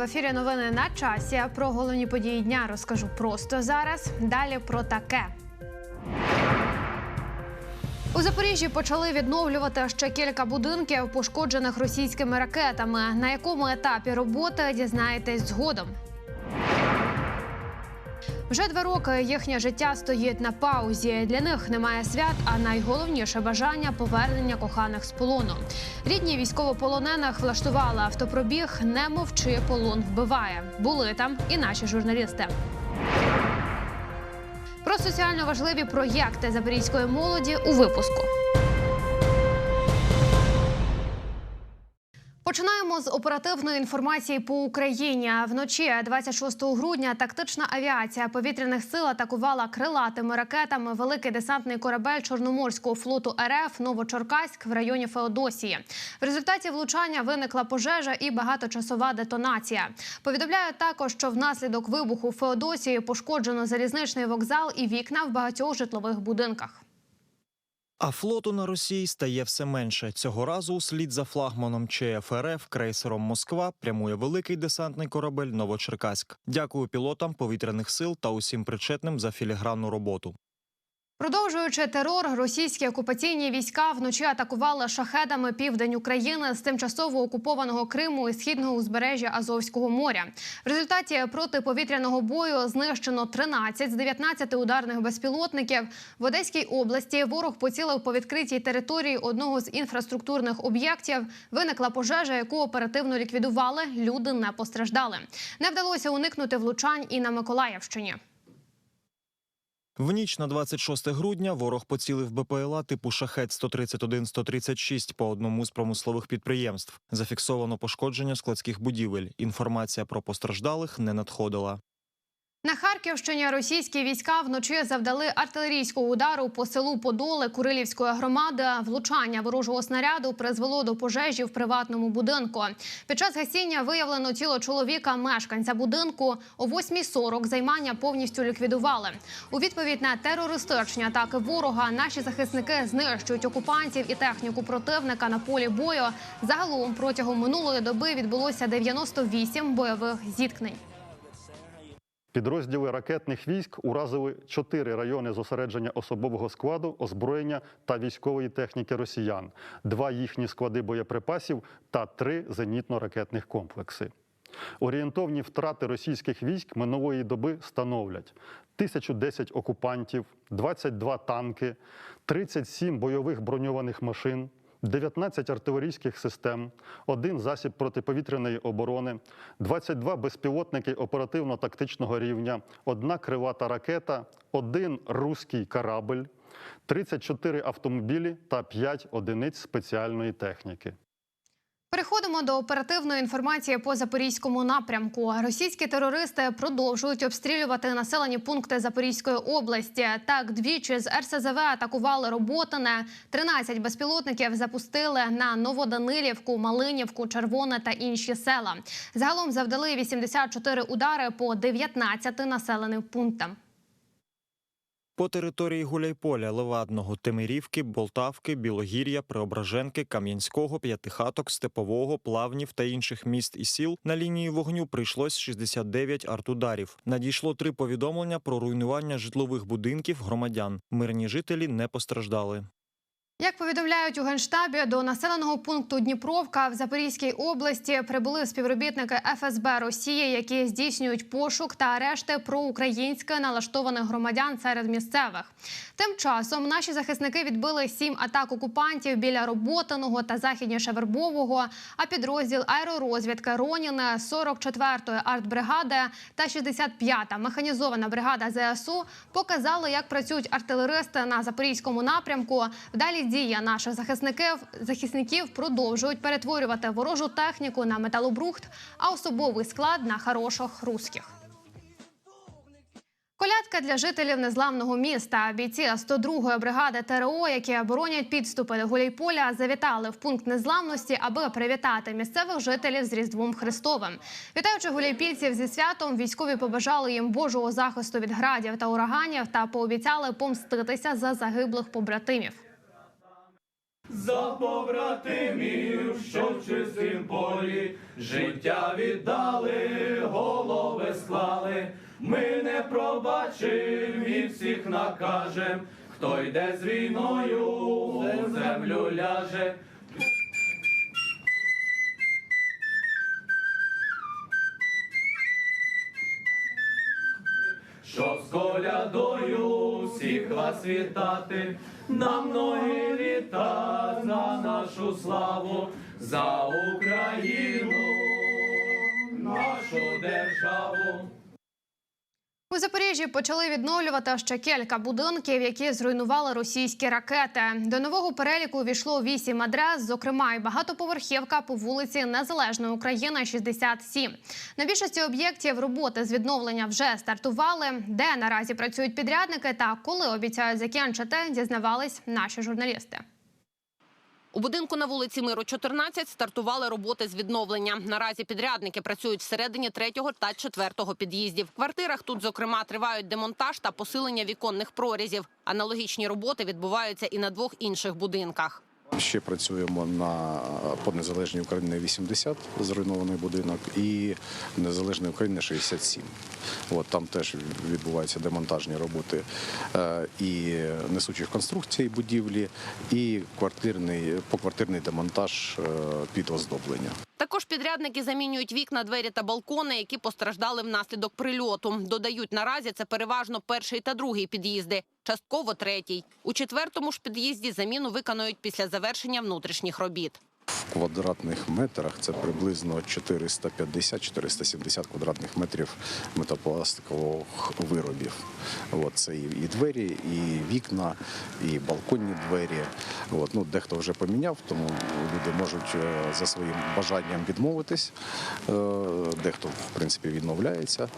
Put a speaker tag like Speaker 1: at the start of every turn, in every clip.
Speaker 1: В ефірі. Новини на часі. Про головні події дня розкажу просто зараз. Далі про таке. У Запоріжжі почали відновлювати ще кілька будинків, пошкоджених російськими ракетами. На якому етапі роботи дізнаєтесь згодом. Вже два роки їхнє життя стоїть на паузі. Для них немає свят, а найголовніше бажання повернення коханих з полону. Рідні військовополонених влаштували автопробіг Не мовчи, полон вбиває. Були там і наші журналісти. Про соціально важливі проєкти запорізької молоді у випуску. Починаємо з оперативної інформації по Україні. Вночі 26 грудня тактична авіація повітряних сил атакувала крилатими ракетами великий десантний корабель Чорноморського флоту РФ Новочоркаськ в районі Феодосії. В результаті влучання виникла пожежа і багаточасова детонація. Повідомляють також, що внаслідок вибуху Феодосії пошкоджено залізничний вокзал і вікна в багатьох житлових будинках.
Speaker 2: А флоту на Росії стає все менше. Цього разу слід за флагманом ЧФРФ крейсером Москва прямує великий десантний корабель Новочеркаськ. Дякую пілотам повітряних сил та усім причетним за філігранну роботу.
Speaker 1: Продовжуючи терор, російські окупаційні війська вночі атакували шахедами південь України з тимчасово окупованого Криму і східного узбережжя Азовського моря. В результаті протиповітряного бою знищено 13 з 19 ударних безпілотників. В Одеській області ворог поцілив по відкритій території одного з інфраструктурних об'єктів. Виникла пожежа, яку оперативно ліквідували. Люди не постраждали. Не вдалося уникнути влучань і на Миколаївщині.
Speaker 2: В ніч на 26 грудня ворог поцілив БПЛА типу шахет 131-136 по одному з промислових підприємств. Зафіксовано пошкодження складських будівель. Інформація про постраждалих не надходила.
Speaker 1: На Харківщині російські війська вночі завдали артилерійського удару по селу Подоле Курилівської громади. Влучання ворожого снаряду призвело до пожежі в приватному будинку. Під час гасіння виявлено тіло чоловіка, мешканця будинку. О 8.40 займання повністю ліквідували. У відповідь на терористичні атаки ворога наші захисники знищують окупантів і техніку противника на полі бою. Загалом протягом минулої доби відбулося 98 бойових зіткнень.
Speaker 3: Підрозділи ракетних військ уразили чотири райони зосередження особового складу, озброєння та військової техніки росіян, два їхні склади боєприпасів та три зенітно-ракетних комплекси. Орієнтовні втрати російських військ минулої доби становлять 1010 окупантів, 22 танки, 37 бойових броньованих машин, 19 артилерійських систем, один засіб протиповітряної оборони, 22 безпілотники оперативно-тактичного рівня, одна крилата ракета, один руський корабль, 34 автомобілі та 5 одиниць спеціальної техніки.
Speaker 1: Переходимо до оперативної інформації по запорізькому напрямку. Російські терористи продовжують обстрілювати населені пункти Запорізької області. Так, двічі з РСЗВ атакували Роботине. 13 безпілотників запустили на Новоданилівку, Малинівку, Червоне та інші села. Загалом завдали 84 удари по 19 населеним пунктам.
Speaker 2: По території Гуляйполя, Левадного, Тимирівки, Болтавки, Білогір'я, Преображенки, Кам'янського, П'ятихаток, Степового, Плавнів та інших міст і сіл на лінії вогню прийшлось 69 артударів. Надійшло три повідомлення про руйнування житлових будинків громадян. Мирні жителі не постраждали.
Speaker 1: Як повідомляють у генштабі, до населеного пункту Дніпровка в Запорізькій області прибули співробітники ФСБ Росії, які здійснюють пошук та арешти проукраїнське налаштованих громадян серед місцевих. Тим часом наші захисники відбили сім атак окупантів біля Роботиного та західніше Вербового. А підрозділ аеророзвідки Роніни 44-ї артбригади та 65-та механізована бригада ЗСУ показали, як працюють артилеристи на запорізькому напрямку. Вдалі дія наших захисників захисників продовжують перетворювати ворожу техніку на металобрухт, а особовий склад на хороших русських. Колядка для жителів незламного міста. Бійці 102-ї бригади ТРО, які оборонять підступи до Гуляйполя, завітали в пункт незламності, аби привітати місцевих жителів з Різдвом Христовим. Вітаючи гуляйпільців зі святом, військові побажали їм Божого захисту від градів та ураганів та пообіцяли помститися за загиблих побратимів.
Speaker 4: За побратимів, що в чистім полі життя віддали, голови склали. Ми не пробачим і всіх накажем, хто йде з війною, у землю ляже. Щоб з колядою всіх вас вітати, на многі літа за нашу славу, за Україну, нашу державу.
Speaker 1: У Запоріжжі почали відновлювати ще кілька будинків, які зруйнували російські ракети. До нового переліку увійшло вісім адрес, зокрема, і багатоповерхівка по вулиці Незалежної України, 67. На більшості об'єктів роботи з відновлення вже стартували. Де наразі працюють підрядники та коли обіцяють закінчити, дізнавались наші журналісти.
Speaker 5: У будинку на вулиці Миру 14 стартували роботи з відновлення. Наразі підрядники працюють всередині третього та четвертого під'їздів. В квартирах тут, зокрема, тривають демонтаж та посилення віконних прорізів. Аналогічні роботи відбуваються і на двох інших будинках.
Speaker 6: Ще працюємо на по незалежній Україні 80 зруйнований будинок і незалежній України 67. От там теж відбуваються демонтажні роботи е, і несучих конструкцій будівлі, і квартирний поквартирний демонтаж е, під оздоблення.
Speaker 5: Також підрядники замінюють вікна, двері та балкони, які постраждали внаслідок прильоту. Додають, наразі це переважно перший та другий під'їзди, частково третій. У четвертому ж під'їзді заміну виконують після завершення внутрішніх робіт.
Speaker 6: Квадратних метрах це приблизно 450-470 квадратних метрів метапластикових виробів. От, це і, двері, і вікна, і балконні двері. От, ну, дехто вже поміняв, тому люди можуть е, за своїм бажанням відмовитись. Е, Дехто, в принципі, відмовляється.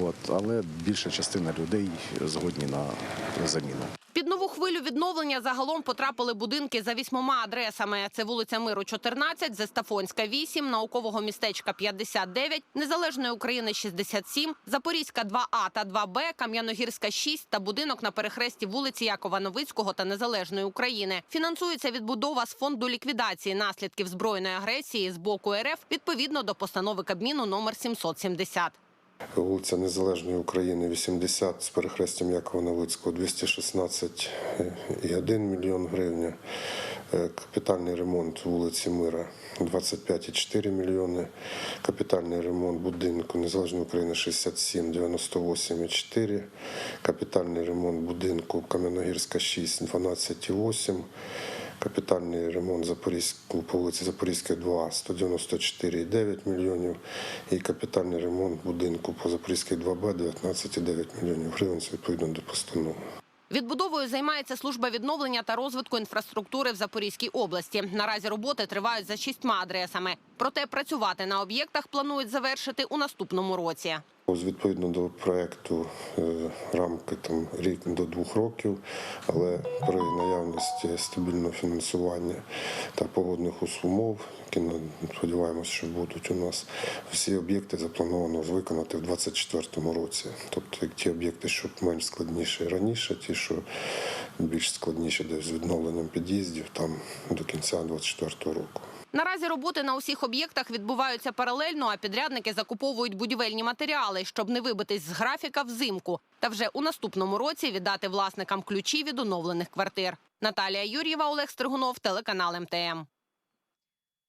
Speaker 6: От, але більша частина людей згодні на заміну.
Speaker 5: Під нову хвилю відновлення загалом потрапили будинки за вісьмома адресами. Це вулиця Миру, 14, Зестафонська, 8, Наукового містечка, 59, Незалежної України, 67, Запорізька, 2А та 2Б, Кам'яногірська, 6 та будинок на перехресті вулиці Якова Новицького та Незалежної України. Фінансується відбудова з фонду ліквідації наслідків збройної агресії з боку РФ відповідно до постанови Кабміну номер 770.
Speaker 7: Вулиця Незалежної України 80 з перехрестям Якова Новицького 216,1 мільйон гривень. Капітальний ремонт вулиці Мира 25,4 мільйони. Капітальний ремонт будинку Незалежної України 67 98,4. Капітальний ремонт будинку Кам'яногірська 6 12,8. Капітальний ремонт по вулиці Запорізька 2 194,9 мільйонів і капітальний ремонт будинку по Запорізькій 2Б 19,9 мільйонів гривень відповідно до постанови.
Speaker 5: Відбудовою займається служба відновлення та розвитку інфраструктури в Запорізькій області. Наразі роботи тривають за шістьма адресами. Проте працювати на об'єктах планують завершити у наступному році.
Speaker 7: Ось Відповідно до проекту е, рамки там рік до двох років, але при наявності стабільного фінансування та погодних умов, які ну, сподіваємося, що будуть у нас, всі об'єкти заплановано виконати в 2024 році. Тобто як ті об'єкти, що менш складніші раніше, ті, що більш складніші десь з відновленням під'їздів, там до кінця 2024 року.
Speaker 5: Наразі роботи на усіх об'єктах відбуваються паралельно, а підрядники закуповують будівельні матеріали, щоб не вибитись з графіка взимку, та вже у наступному році віддати власникам ключі від оновлених квартир. Наталія Юр'єва, Олег Стригунов, телеканал МТМ.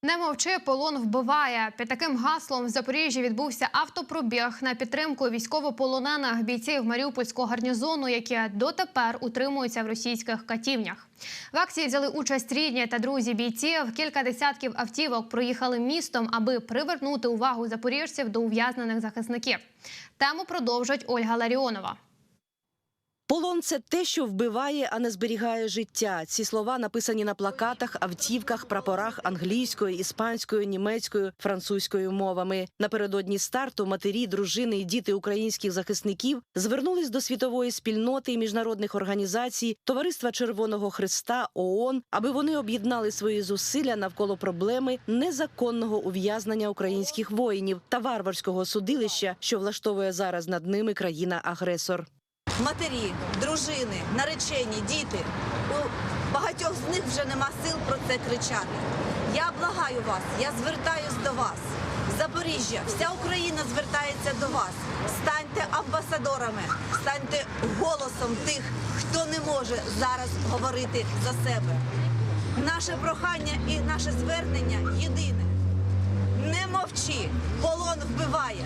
Speaker 1: Не мовчи, полон вбиває. Під таким гаслом в Запоріжжі відбувся автопробіг на підтримку військовополонених бійців Маріупольського гарнізону, які дотепер утримуються в російських катівнях. В акції взяли участь рідні та друзі бійців. Кілька десятків автівок проїхали містом, аби привернути увагу запоріжців до ув'язнених захисників. Тему продовжить Ольга Ларіонова.
Speaker 8: Полон це те, що вбиває, а не зберігає життя. Ці слова написані на плакатах, автівках, прапорах англійською, іспанською, німецькою, французькою мовами. Напередодні старту матері, дружини і діти українських захисників звернулись до світової спільноти і міжнародних організацій, Товариства Червоного Христа, ООН, аби вони об'єднали свої зусилля навколо проблеми незаконного ув'язнення українських воїнів та варварського судилища, що влаштовує зараз над ними країна-агресор.
Speaker 9: Матері, дружини, наречені, діти. У багатьох з них вже нема сил про це кричати. Я благаю вас, я звертаюсь до вас. Запоріжжя, вся Україна звертається до вас. Станьте амбасадорами, станьте голосом тих, хто не може зараз говорити за себе. Наше прохання і наше звернення єдине. Не мовчи, полон вбиває.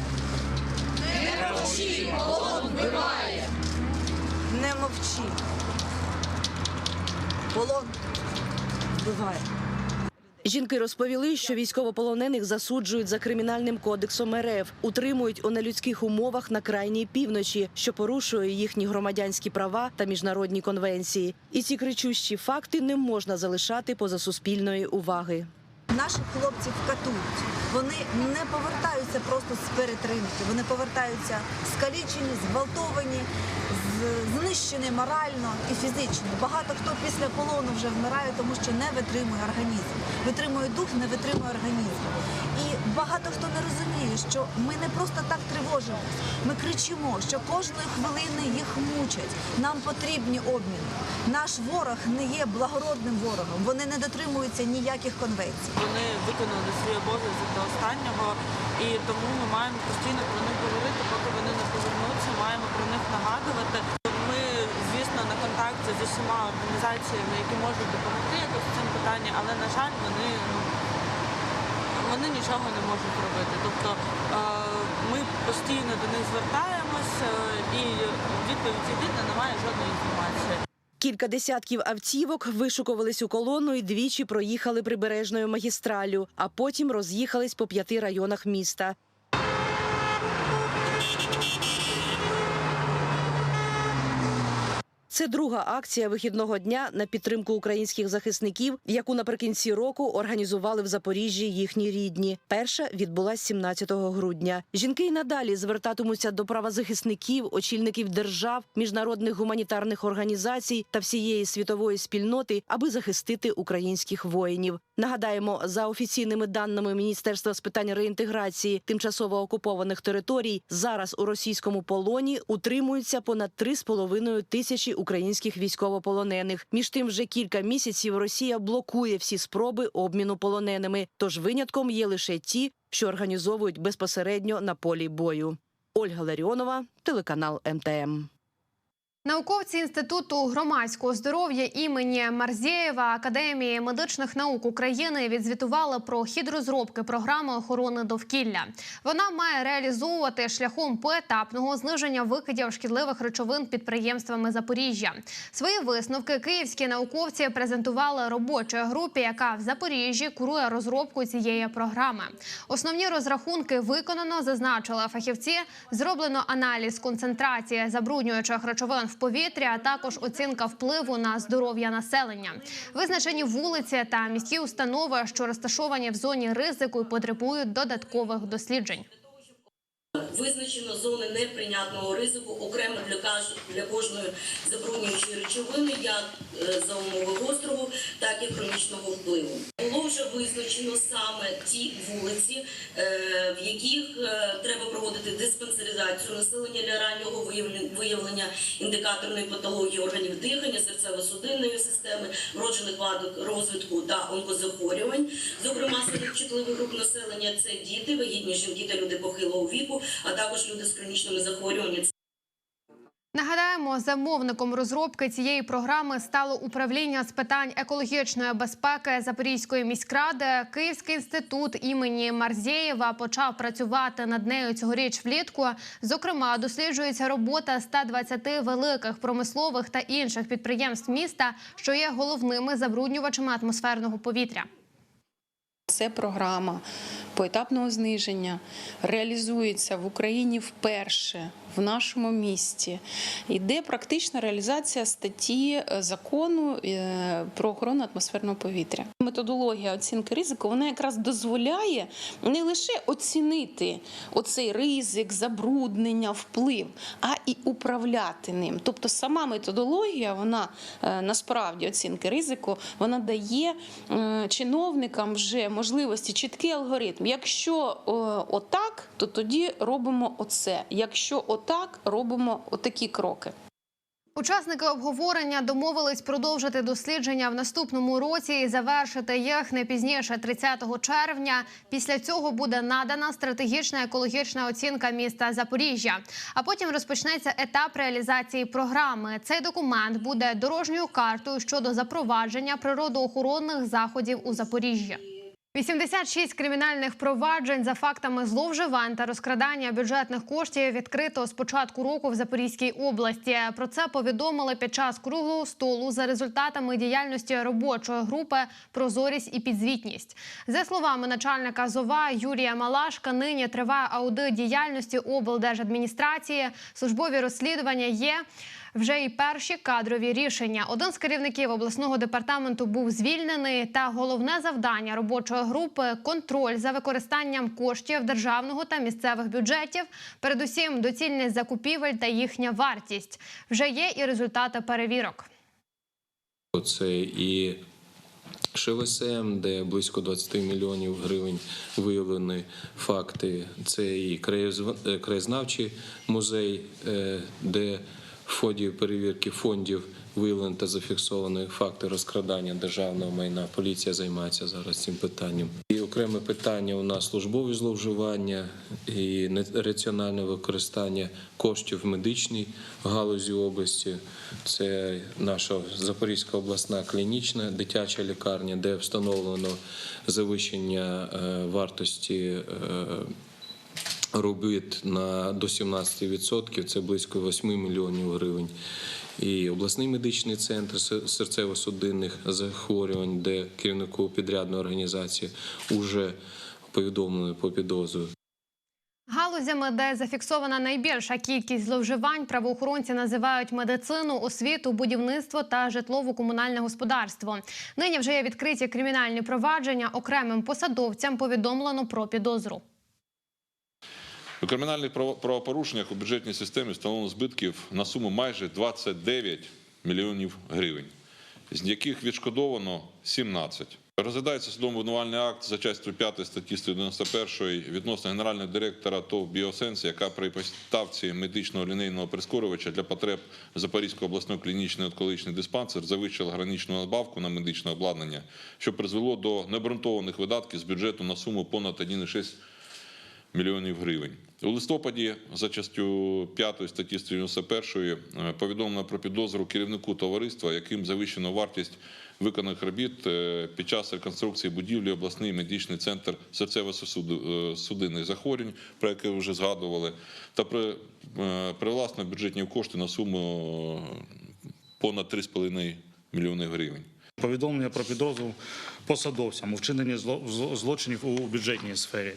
Speaker 9: Не мовчи, полон вбиває. Не мовчи. Полон вбиває.
Speaker 8: Жінки розповіли, що військовополонених засуджують за кримінальним кодексом РФ, утримують у нелюдських умовах на крайній півночі, що порушує їхні громадянські права та міжнародні конвенції. І ці кричущі факти не можна залишати поза суспільної уваги.
Speaker 9: Наших хлопців катують. Вони не повертаються просто з перетримки. Вони повертаються скалічені, зґвалтовані, знищені морально і фізично. Багато хто після полону вже вмирає, тому що не витримує організм. Витримує дух, не витримує організм. Багато хто не розуміє, що ми не просто так тривожимось. Ми кричимо, що кожної хвилини їх мучать. Нам потрібні обміни. Наш ворог не є благородним ворогом. Вони не дотримуються ніяких конвенцій.
Speaker 10: Вони виконали свій обов'язок до останнього, і тому ми маємо постійно про них говорити, поки вони не повернуться. Маємо про них нагадувати. Ми, звісно, на контакті з усіма організаціями, які можуть допомогти якось в цьому питанні, але на жаль, вони ну вони нічого не можуть робити. Тобто е, ми постійно до них звертаємось, е, і відповідь єдина немає жодної інформації.
Speaker 8: Кілька десятків автівок вишукувались у колону і двічі проїхали прибережною магістралю, а потім роз'їхались по п'яти районах міста. Це друга акція вихідного дня на підтримку українських захисників, яку наприкінці року організували в Запоріжжі їхні рідні. Перша відбулася 17 грудня. Жінки й надалі звертатимуться до правозахисників, очільників держав, міжнародних гуманітарних організацій та всієї світової спільноти, аби захистити українських воїнів. Нагадаємо, за офіційними даними Міністерства з питань реінтеграції тимчасово окупованих територій, зараз у російському полоні утримуються понад 3,5 тисячі українських військовополонених. Між тим, вже кілька місяців Росія блокує всі спроби обміну полоненими. Тож винятком є лише ті, що організовують безпосередньо на полі бою. Ольга Ларіонова, телеканал МТМ.
Speaker 1: Науковці інституту громадського здоров'я імені Марзєєва Академії медичних наук України відзвітували про хід розробки програми охорони довкілля. Вона має реалізовувати шляхом поетапного зниження викидів шкідливих речовин підприємствами Запоріжжя. Свої висновки київські науковці презентували робочій групі, яка в Запоріжжі курує розробку цієї програми. Основні розрахунки виконано, зазначили фахівці. Зроблено аналіз концентрації забруднюючих речовин в повітрі, а також оцінка впливу на здоров'я населення. Визначені вулиці та міські установи, що розташовані в зоні ризику, потребують додаткових досліджень.
Speaker 11: Визначено зони неприйнятного ризику окремо для для кожної забруднюючої речовини, як е, за умови гострого, так і хронічного впливу. Було вже визначено саме ті вулиці, е, в яких е, треба проводити диспансеризацію населення для раннього виявлення- індикаторної патології органів дихання, серцево-судинної системи, вроджених вад розвитку та онкозахворювань. Зокрема, серед чутливих груп населення це діти, вагітні жінки та люди похилого віку, а також люди з хронічними захворюваннями.
Speaker 1: Нагадаємо, замовником розробки цієї програми стало управління з питань екологічної безпеки Запорізької міськради. Київський інститут імені Марзєєва почав працювати над нею цьогоріч влітку. Зокрема, досліджується робота 120 великих промислових та інших підприємств міста, що є головними забруднювачами атмосферного повітря.
Speaker 12: Це програма поетапного зниження реалізується в Україні вперше в нашому місті. Йде практична реалізація статті е, закону е, про охорону атмосферного повітря. Методологія оцінки ризику вона якраз дозволяє не лише оцінити оцей ризик, забруднення, вплив, а і управляти ним. Тобто сама методологія, вона е, насправді оцінки ризику, вона дає чиновникам вже можливості чіткий алгоритм. Якщо отак, то тоді робимо оце. Якщо отак, робимо отакі кроки.
Speaker 1: Учасники обговорення домовились продовжити дослідження в наступному році і завершити їх не пізніше 30 червня. Після цього буде надана стратегічна екологічна оцінка міста Запоріжжя. А потім розпочнеться етап реалізації програми. Цей документ буде дорожньою картою щодо запровадження природоохоронних заходів у Запоріжжі. 86 кримінальних проваджень за фактами зловживань та розкрадання бюджетних коштів відкрито з початку року в Запорізькій області. Про це повідомили під час круглого столу за результатами діяльності робочої групи Прозорість і підзвітність. За словами начальника ЗОВА Юрія Малашка, нині триває аудит діяльності облдержадміністрації. Службові розслідування є. Вже і перші кадрові рішення. Один з керівників обласного департаменту був звільнений. Та головне завдання робочої групи контроль за використанням коштів державного та місцевих бюджетів, передусім доцільність закупівель та їхня вартість. Вже є і результати перевірок.
Speaker 13: Це і ШВСМ, де близько 20 мільйонів гривень виявлені факти. Це і е, краєзнавчий музей, е, де в ході перевірки фондів виявлені та зафіксовані факти розкрадання державного майна. Поліція займається зараз цим питанням. І окреме питання у нас службові зловживання і нераціональне використання коштів в медичній галузі області. Це наша Запорізька обласна клінічна дитяча лікарня, де встановлено завищення е, вартості. Робіт на до 17%, це близько 8 мільйонів гривень. І обласний медичний центр серцево-судинних захворювань, де керівнику підрядної організації вже повідомлено по підозру.
Speaker 1: Галузями, де зафіксована найбільша кількість зловживань, правоохоронці називають медицину, освіту, будівництво та житлово-комунальне господарство. Нині вже є відкриті кримінальні провадження. Окремим посадовцям повідомлено про підозру.
Speaker 14: У кримінальних право- правопорушеннях у бюджетній системі встановлено збитків на суму майже 29 мільйонів гривень, з яких відшкодовано 17. Розглядається судовий обвинувальний акт за частю 5 статті 191 відносно генерального директора ТОВ «Біосенс», яка при поставці медичного лінейного прискорювача для потреб Запорізького обласного клінічний онкологічний диспансер завищила граничну надбавку на медичне обладнання, що призвело до необґрунтованих видатків з бюджету на суму понад 1,6 мільйонів гривень. У листопаді за частю 5 статті 191 е, повідомлено про підозру керівнику товариства, яким завищено вартість виконаних робіт е, під час реконструкції будівлі обласний медичний центр серцево-судинних захворювань, про яке вже згадували, та при, е, привласно бюджетні кошти на суму е, понад 3,5 мільйони гривень.
Speaker 15: Повідомлення про підозру посадовцям у вчиненні зло- зло- злочинів у бюджетній сфері.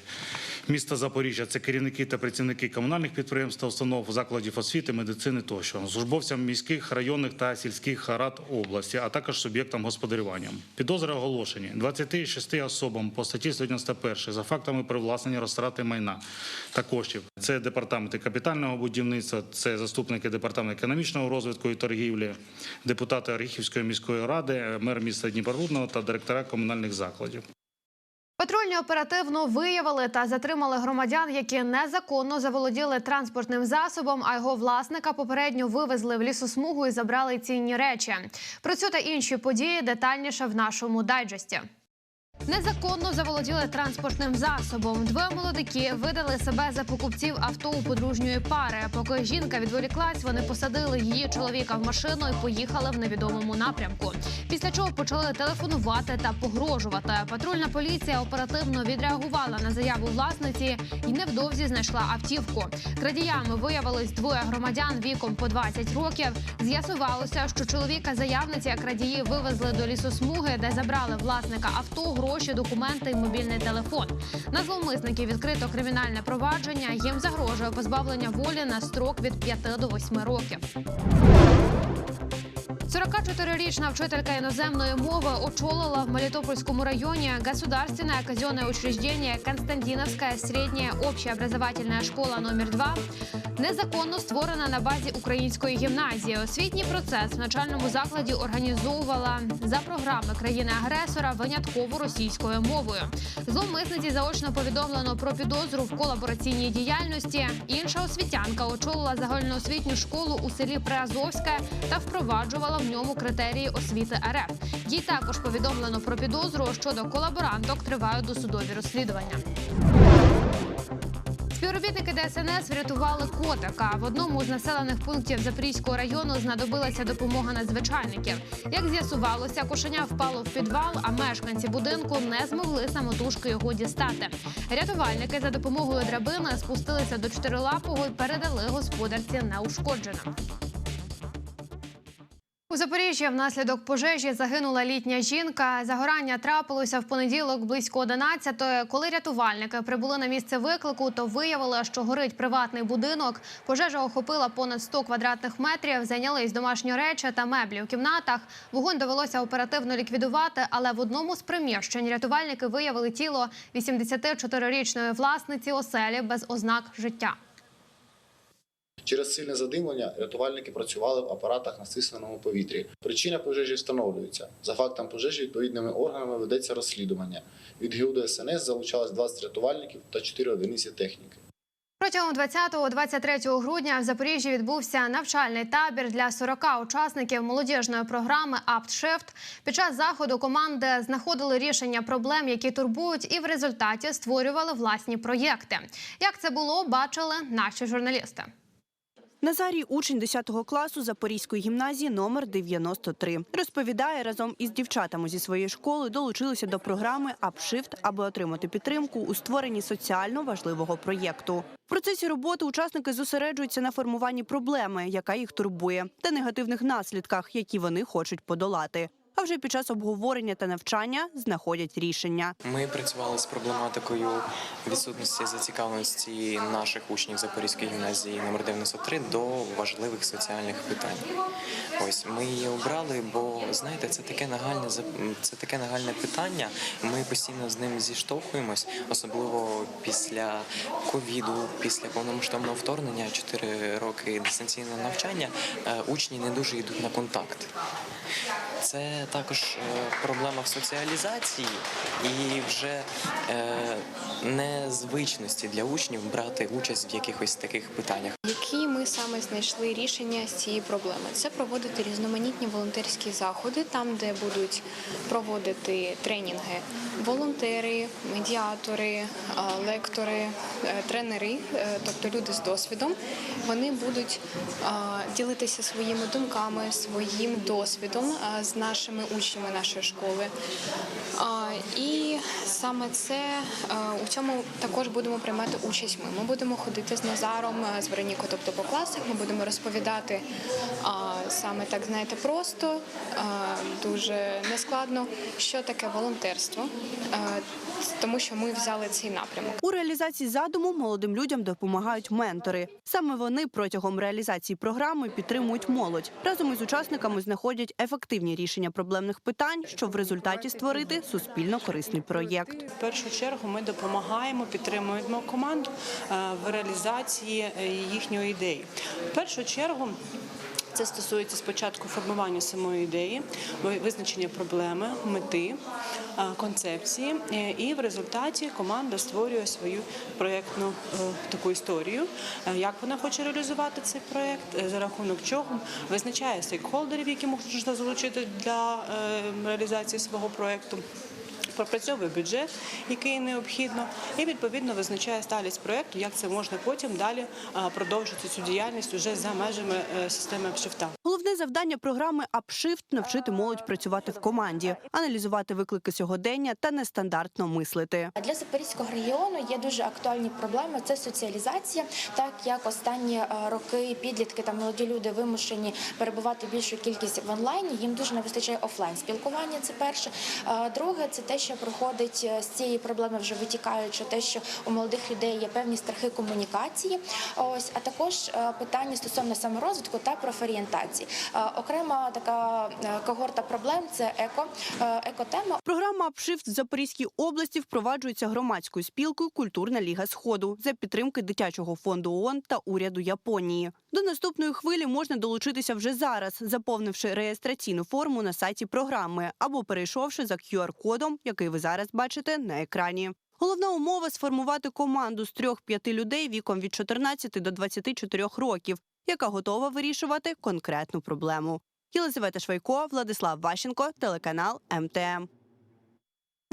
Speaker 15: Міста Запоріжжя це керівники та працівники комунальних підприємств та установ, закладів освіти, медицини тощо, службовцям міських, районних та сільських рад області, а також суб'єктам господарювання. Підозри оголошені 26 особам по статті 191 за фактами привласнення розтрати майна та коштів. Це департаменти капітального будівництва, це заступники департаменту економічного розвитку і торгівлі, депутати Оріхівської міської ради, мер міста Дніпрорудного та директора комунальних закладів.
Speaker 1: Патрульні оперативно виявили та затримали громадян, які незаконно заволоділи транспортним засобом, а його власника попередньо вивезли в лісосмугу і забрали цінні речі. Про цю та інші події детальніше в нашому дайджесті. Незаконно заволоділи транспортним засобом. Двоє молодики видали себе за покупців авто у подружньої пари. Поки жінка відволіклась, вони посадили її чоловіка в машину і поїхали в невідомому напрямку. Після чого почали телефонувати та погрожувати. Патрульна поліція оперативно відреагувала на заяву власниці і невдовзі знайшла автівку. Крадіями виявились двоє громадян віком по 20 років. З'ясувалося, що чоловіка заявниці крадії вивезли до лісосмуги, де забрали власника авто, гроші, документи і мобільний телефон. На зловмисників відкрито кримінальне провадження. Їм загрожує позбавлення волі на строк від 5 до 8 років. 44-річна вчителька іноземної мови очолила в Мелітопольському районі государственное казенное учреждение Константиновская средняя общеобразовательная школа номер 2 незаконно створена на базі української гімназії. Освітній процес в начальному закладі організовувала за програми країни-агресора винятково російською мовою. Зловмисниці заочно повідомлено про підозру в колабораційній діяльності. Інша освітянка очолила загальноосвітню школу у селі Приазовське та впроваджувала в ньому критерії освіти РФ. Їй також повідомлено про підозру щодо колаборанток. Тривають досудові розслідування. Співробітники ДСНС врятували котика. В одному з населених пунктів Запорізького району знадобилася допомога надзвичайників. Як з'ясувалося, кошеня впало в підвал, а мешканці будинку не змогли самотужки його дістати. Рятувальники за допомогою драбини спустилися до чотирилапого і передали господарці неушкоджено. У Запоріжжі внаслідок пожежі загинула літня жінка. Загорання трапилося в понеділок близько 11-ї. Коли рятувальники прибули на місце виклику, то виявили, що горить приватний будинок. Пожежа охопила понад 100 квадратних метрів. Зайнялись домашні речі та меблі в кімнатах. Вогонь довелося оперативно ліквідувати, але в одному з приміщень рятувальники виявили тіло 84-річної власниці оселі без ознак життя.
Speaker 16: Через сильне задимлення рятувальники працювали в апаратах на стисненому повітрі. Причина пожежі встановлюється. За фактом пожежі відповідними органами ведеться розслідування. Від ГУ ДСНС залучалось 20 рятувальників та 4 одиниці техніки.
Speaker 1: Протягом 20-23 грудня в Запоріжжі відбувся навчальний табір для 40 учасників молодіжної програми «Аптшифт». Під час заходу команди знаходили рішення проблем, які турбують, і в результаті створювали власні проєкти. Як це було, бачили наші журналісти.
Speaker 17: Назарій учень 10 класу Запорізької гімназії номер 93. Розповідає, разом із дівчатами зі своєї школи долучилися до програми «Апшифт», аби отримати підтримку у створенні соціально важливого проєкту. В процесі роботи учасники зосереджуються на формуванні проблеми, яка їх турбує, та негативних наслідках, які вони хочуть подолати. А вже під час обговорення та навчання знаходять рішення.
Speaker 18: Ми працювали з проблематикою відсутності зацікавленості наших учнів Запорізької гімназії номер 93 до важливих соціальних питань. Ось ми її обрали, бо знаєте, це таке нагальне це таке нагальне питання. Ми постійно з ним зіштовхуємось, особливо після ковіду, після повномасштабного вторгнення, 4 роки дистанційного навчання. е, Учні не дуже йдуть на контакт. Це також е, проблема в соціалізації і вже е, незвичності для учнів брати участь в якихось таких питаннях.
Speaker 19: Які ми саме знайшли рішення з цієї проблеми? Це проводити різноманітні волонтерські заходи, там, де будуть проводити тренінги волонтери, медіатори, лектори, е, тренери, е, тобто люди з досвідом. Вони будуть ділитися своїми думками, своїм досвідом з нашими учнями нашої школи. І саме це у цьому також будемо приймати участь. Ми Ми будемо ходити з Назаром, з Веронікою, тобто по класах. Ми будемо розповідати саме так, знаєте, просто дуже нескладно, що таке волонтерство, тому що ми взяли цей напрямок.
Speaker 17: У реалізації задуму молодим людям допомагають ментори. Саме вони протягом реалізації програми підтримують молодь. Разом із учасниками знаходять ефективні рішення проблемних питань, щоб в результаті створити суспільно корисний проєкт.
Speaker 20: В першу чергу ми допомагаємо, підтримуємо команду е, в реалізації е, їхньої ідеї. В першу чергу. Це стосується спочатку формування самої ідеї, ви- визначення проблеми, мети, концепції, е, і в результаті команда створює свою проєктну е, таку історію, е, як вона хоче реалізувати цей проєкт, за рахунок чого визначає стейкхолдерів, які можна залучити для реалізації свого проєкту пропрацьовує бюджет, який необхідно, і відповідно визначає сталість проєкту, як це можна потім далі продовжити цю діяльність уже за межами е, системи апшифта.
Speaker 17: Головне завдання програми «Апшифт» – навчити молодь працювати в команді, аналізувати виклики сьогодення та нестандартно мислити.
Speaker 21: Для Запорізького регіону є дуже актуальні проблеми. Це соціалізація, так як останні е, роки підлітки та молоді люди вимушені перебувати більшу кількість в онлайні. Їм дуже не вистачає офлайн спілкування. Це перше. Друге, це те, що проходить е, з цієї проблеми, вже витікаючи, те, що у молодих людей є певні страхи комунікації. Ось а також е, питання стосовно саморозвитку та профорієнтації. Праці. Е, Окрема така е, когорта проблем це еко, е, екотема.
Speaker 17: Програма «Апшифт» в Запорізькій області впроваджується громадською спілкою Культурна ліга Сходу за підтримки дитячого фонду ООН та уряду Японії. До наступної хвилі можна долучитися вже зараз, заповнивши реєстраційну форму на сайті програми або перейшовши за QR-кодом, який ви зараз бачите на екрані. Головна умова сформувати команду з трьох-п'яти людей віком від 14 до 24 років, яка готова вирішувати конкретну проблему. Єлизавета Швайко, Владислав Ващенко, телеканал МТМ.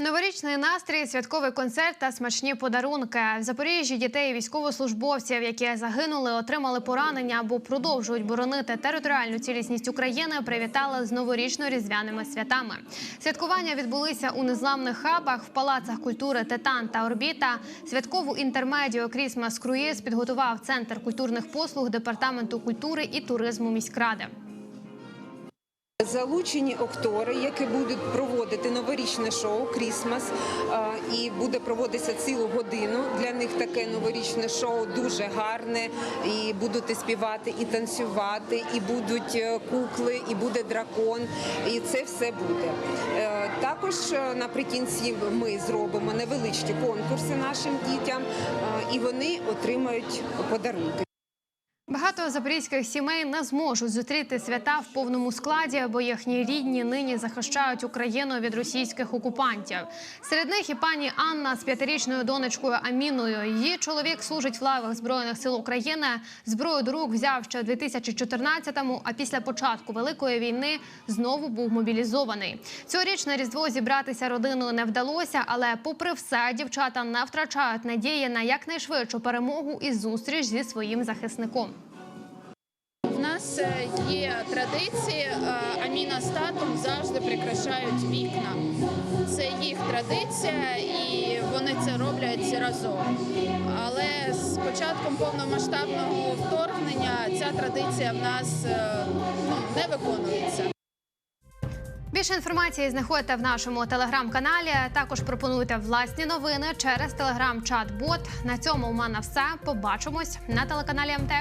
Speaker 1: Новорічний настрій, святковий концерт та смачні подарунки. В Запоріжжі дітей військовослужбовців, які загинули, отримали поранення або продовжують боронити територіальну цілісність України, привітали з новорічно-різдвяними святами. Святкування відбулися у незламних хабах в палацах культури Титан та Орбіта. Святкову інтермедію Крісмас Круїз підготував центр культурних послуг департаменту культури і туризму міськради.
Speaker 22: Залучені актори, які будуть проводити новорічне шоу Крісмас, е, і буде проводитися цілу годину. Для них таке новорічне шоу дуже гарне. І будуть і співати, і танцювати, і будуть е, кукли, і буде дракон. І це все буде. Е, Також наприкінці ми зробимо невеличкі конкурси нашим дітям, і вони отримають подарунки.
Speaker 1: Багато запорізьких сімей не зможуть зустріти свята в повному складі, бо їхні рідні нині захищають Україну від російських окупантів. Серед них і пані Анна з п'ятирічною донечкою Аміною. Її чоловік служить в лавах збройних сил України. Зброю до рук взяв ще у 2014-му, а після початку великої війни знову був мобілізований. Цьогоріч на різдво зібратися родиною не вдалося, але, попри все, дівчата не втрачають надії на якнайшвидшу перемогу і зустріч зі своїм захисником.
Speaker 23: У нас е, є традиції, е, Аміна з татом завжди прикрашають вікна. Це їх традиція, і вони це роблять разом. Але з початком повномасштабного вторгнення ця традиція в нас е, ну, не виконується.
Speaker 1: Більше інформації знаходите в нашому телеграм-каналі. Також пропонуйте власні новини через телеграм-чат-бот. На цьому у мене все. Побачимось на телеканалі МТ.